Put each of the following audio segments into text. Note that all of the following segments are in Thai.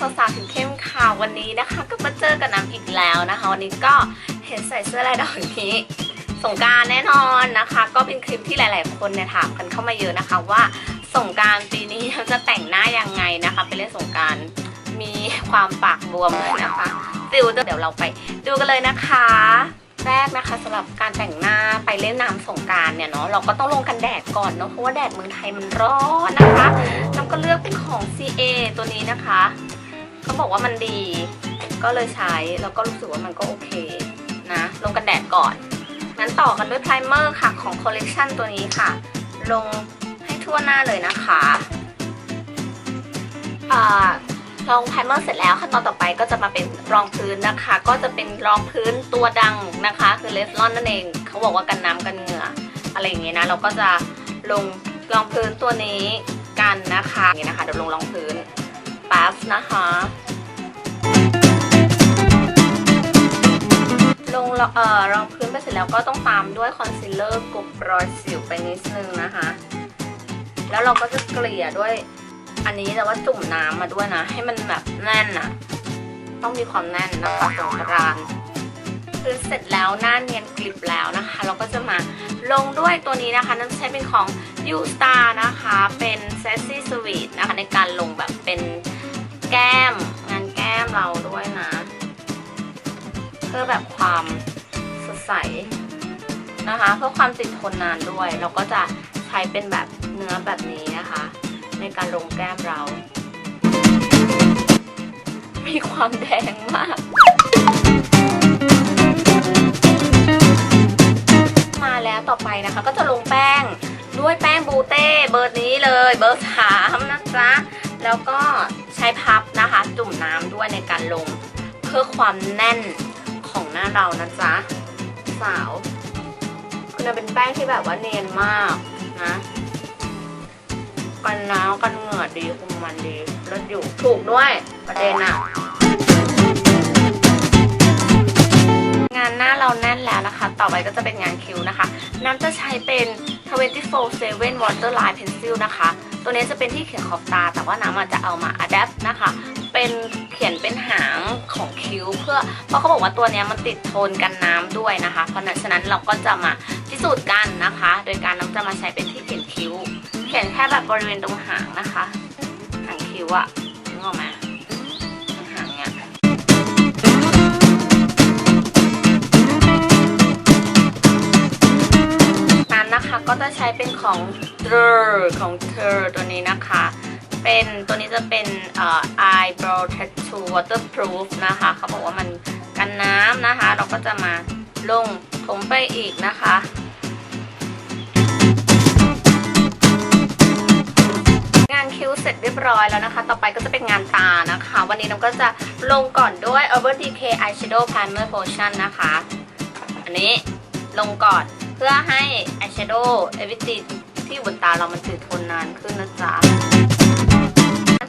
สาวๆถึงเข้มข่าววันนี้นะคะ ก็มาเจอกับน้ำอีกแล้วนะคะ วันนี้ก็เห็นใส่เสื้อลายดอกนี้สงการแน่นอนนะคะ ก็เป็นคลิปที่หลาย ๆ คนเนี่ยถามกันเข้ามาเยอะนะคะว่าสงการปีนี้เราจะแต่งหน้ายังไงนะคะไปเล่นสงการมีความปากบวมเลยนะคะติวเดี๋ยวเราไปดูกันเลยนะคะแรกนะคะสำหรับการแต่งหน้าไปเล่นน้ำสงการเนี่ยเนาะเราก็ต้องลงกันแดดก่อนเนาะเพราะว่าแดดเมืองไทยมันร้อนนะคะน้ำก็เลือกเป็นของ CA ตัวนี้นะคะ เขาบอกว่ามันดี ก็เลยใช้แล้วก็รู้สึกว่ามันก็โอเคนะลงกันแดดก่อนงั้นต่อกันด้วยไพรเมอร์ค่ะของคอลเลกชันตัวนี้ค่ะ ลงให้ทั่วหน้าเลยนะคะอ่าลองไพรเมอร์เสร็จแล้วขั้นตอนต่อไปก็จะมาเป็นรองพื้นนะคะ ก็จะเป็นรองพื้นตัวดังนะคะ คือเลฟลอนนั่นเองเขาบอกว่ากันน้ำกันเหงื่ออะไรอย่างเงี้ยนะเราก็จะลงรองพื้นตัวนี้กันนะคะอย่างเงี้ยนะคะเดี๋ยวลงรองพื้น ป๊บนะคะ ลงเอ่อรองพื้นไปเสร็จแล้วก็ต้องตามด้วยคอนซีลเลอร์กบรอยสิวไปนิดนึงนะคะ แล้วเราก็จะเกลี่ยด้วยอันนี้แต่ว่าจุ่มน้ำมาด้วยนะ ให้มันแบบแน่นอะต้องมีความแน่นนะคะสงกรานคือเสร็จแล้วหน้าเนียนกลิบแล้วนะคะ เราก็จะมาลงด้วยตัวนี้นะคะนั่นใช้เป็นของ u s t a r นะคะ เป็น Sassy Sweet นะคะ ในการลงแบบเป็น เพื่อแบบความสดใสนะคะ เพื่อความติดทนนานด้วย เราก็จะใช้เป็นแบบเนื้อแบบนี้นะคะ ในการลงแก้มเรา มีความแดงมาก มาแล้วต่อไปนะคะก็จะลงแป้งด้วยแป้งบูเต้เบอร์นี้เลยเบอร์สามนะจ๊ะแล้วก็ใช้พับนะคะ จุ่มน้ำด้วยในการลง เพื่อความแน่น น้าเรานะจ๊ะสาวคือมันเป็นแป้งที่แบบว่าเนียนมากนะกันน้ำกันเหงื่อดีคุมมันดีรสอยู่ถูกด้วยประเด็นอะงานหน้าเราแน่นแล้วนะคะ ต่อไปก็จะเป็นงานคิ้วนะคะ น้ำจะใช้เป็น 24/7 Waterline Pencil นะคะ ตัวนี้จะเป็นที่เขียนขอบตา แต่ว่าน้ำอาจจะเอามาอัดแอปนะคะ เป็นเขียนเป็นหางของคิ้ว เพื่อเพราะเขาบอกว่าตัวนี้มันติดโทนกันน้ำด้วยนะคะ เพราะฉะนั้นเราก็จะมาพิสูจน์กันนะคะ โดยการน้ำจะมาใช้เป็นที่เขียนคิ้ว เขียนแค่แบบบริเวณตรงหางนะคะ หางคิ้วอะ ก็จะใช้เป็นของเธอของเธอตัวนี้นะคะ เป็นตัวนี้จะเป็นเอ่อ eyebrow tattoo waterproof นะคะ เขาบอกว่ามันกันน้ำนะคะ เราก็จะมาลงถมไปอีกนะคะงานคิ้วเสร็จเรียบร้อยแล้วนะคะ ต่อไปก็จะเป็นงานตานะคะ วันนี้น้ำก็จะลงก่อนด้วย Urban Decay Eyeshadow Primer Potion นะคะ อันนี้ลงก่อน พื่อให้ eyeshadow e v e r y t h i n ที่อยู่บนตาเรามันติดทนนานขึ้นนะจ๊ะ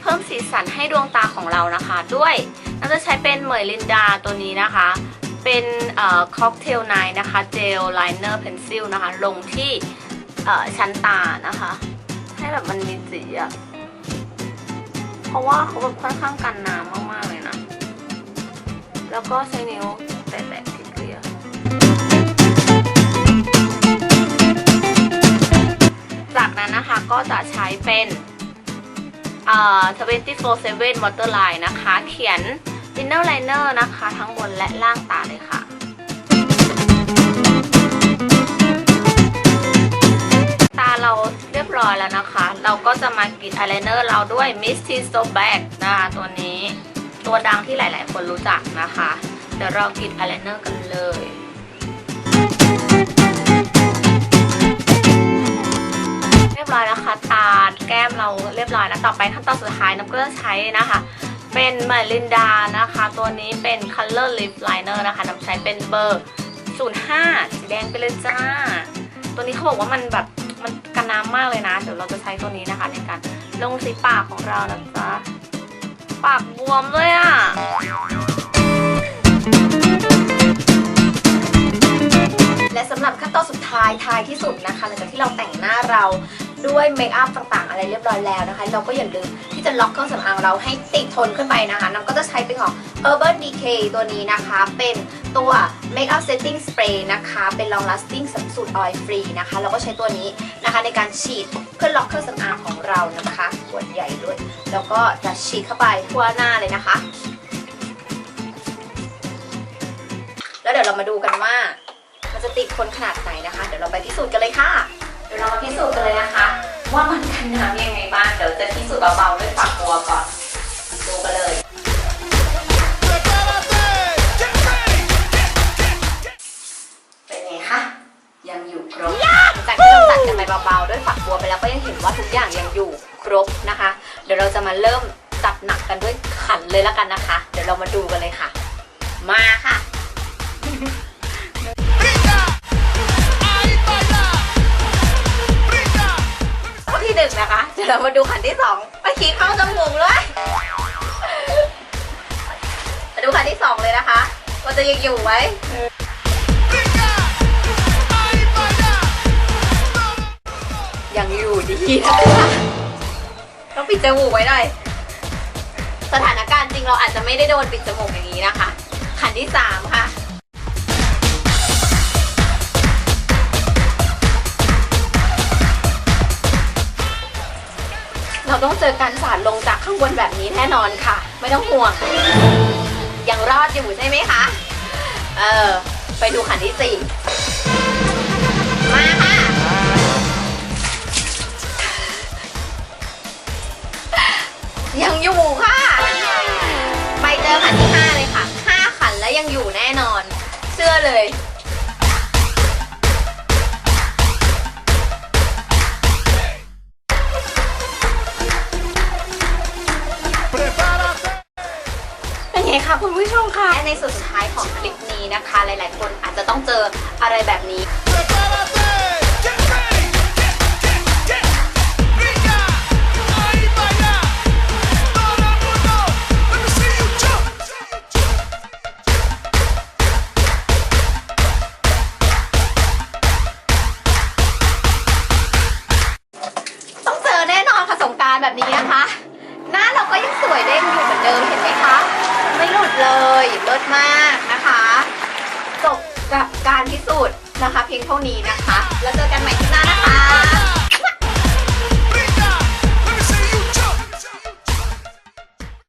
เพิ่มสีสันให้ดวงตาของเรานะคะ ด้วยน้ำจะใช้เป็นเหมยลินดาตัวนี้นะคะ เป็นค็อกเทลไนนะคะเจลไลเนอร์เพนซิลนะคะ ลงที่ชั้นตานะคะ ให้แบบมันมีสีอะเพราะว่าเขาแบบค่อนข้างกันน้ำมากๆเลยนะ แล้วก็ใช้นิ้วแตะ จากนั้นนะคะก็จะใช้เป็นเอ่อ24/7 Waterline นะคะ เขียน inner liner นะคะ ทั้งบนและล่างตาเลยค่ะตาเราเรียบร้อยแล้วนะคะ เราก็จะมากรีดอายไลเนอร์เราด้วย Misty Stop Back นะคะตัวนี้ ตัวดังที่หลาย ๆ คนรู้จักนะคะ เดี๋ยวเรากรีดอายไลเนอร์กันเลย รียบร้อยนะคะ ตาแก้มเราเรียบร้อยแล้วต่อไปขั้นตอนสุดท้ายน้ำก็จะใช้นะคะ เป็นมาลินดานะคะ ตัวนี้เป็น Color Lip Liner นะคะน้ำใช้เป็นเบอร์ 05 สีแดงไปเลยจ้า ตัวนี้เขาบอกว่ามันแบบมันกันน้ำมากเลยนะ เดี๋ยวเราจะใช้ตัวนี้นะคะ ในการลงสีปากของเรานะจ๊ะปากบวมเลยอะ่ะและสำหรับขั้นตอนสุดท้ายท้ายที่สุดนะคะหลังจากที่เราแต่งหน้าเรา ด้วยเมคอัพต่างๆ อะไรเรียบร้อยแล้วนะคะ เราก็อย่าลืมที่จะล็อกเครื่องสำอางเราให้ติดทนขึ้นไปนะคะน้ำก็จะใช้เป็นของ Urban Decay ตัวนี้นะคะ เป็นตัว Makeup Setting Spray นะคะ เป็น Long Lasting สูตร Oil Free นะคะ เราก็ใช้ตัวนี้นะคะในการฉีดเพื่อล็อกเครื่องสำอางของเรานะคะขวดใหญ่ด้วย แล้วก็จะฉีดเข้าไปทั่วหน้าเลยนะคะ แล้วเดี๋ยวเรามาดูกันว่ามันจะติดคนขนาดไหนนะคะ เดี๋ยวเราไปพิสูจน์กันเลยค่ะ ดี๋ยวเรามาพิสูจน์กันเลยนะคะ ว่ามันกันน้ำยังไงบ้าง เดี๋ยวจะพิสูจน์เบาๆด้วยฝักบัวก่อน ดูกันเลย เป็นไงคะ ยังอยู่ครบจากที่เราจัดกันไปเบาๆด้วยฝักบัวไปแล้วก็ยังเห็นว่าทุกอย่างยังอยู่ครบนะคะ เดี๋ยวเราจะมาเริ่มจัดหนักกันด้วยขันเลยแล้วกันนะคะ เดี๋ยวเรามาดูกันเลยค่ะ มาค่ะ งนะคะ เดี๋ยวเรามาดูขันที่สองไปขี้เข้าจมูกเลยมาดูขันที่สองเลยนะคะว่าจะยังอยู่ไหมยังอยู่ดีต้องปิดจมูกไว้หน่อย สถานการณ์จริงเราอาจจะไม่ได้โดนปิดจมูกอย่างนี้นะคะ ขันที่สามค่ะ เราต้องเจอการสาดลงจากข้างบนแบบนี้แน่นอนค่ะ ไม่ต้องห่วง ยังรอดอยู่ใช่ไหมคะ เออ ไปดูขันที่สี่มาค่ะ ยังอยู่ค่ะ ไปเจอขันที่ห้าเลยค่ะห้าขันแล้วยังอยู่แน่นอนเชื่อเลย คะคุณผู้ชมคะและในส่วนสุดท้ายของคลิปนี้นะคะ หลาย ๆ คนอาจจะต้องเจออะไรแบบนี้ ลยลดมากนะคะจบกับการพิสูจน์นะคะ เพียงเท่านี้นะคะ แล้วเจอกันใหม่ที่หน้านะคะ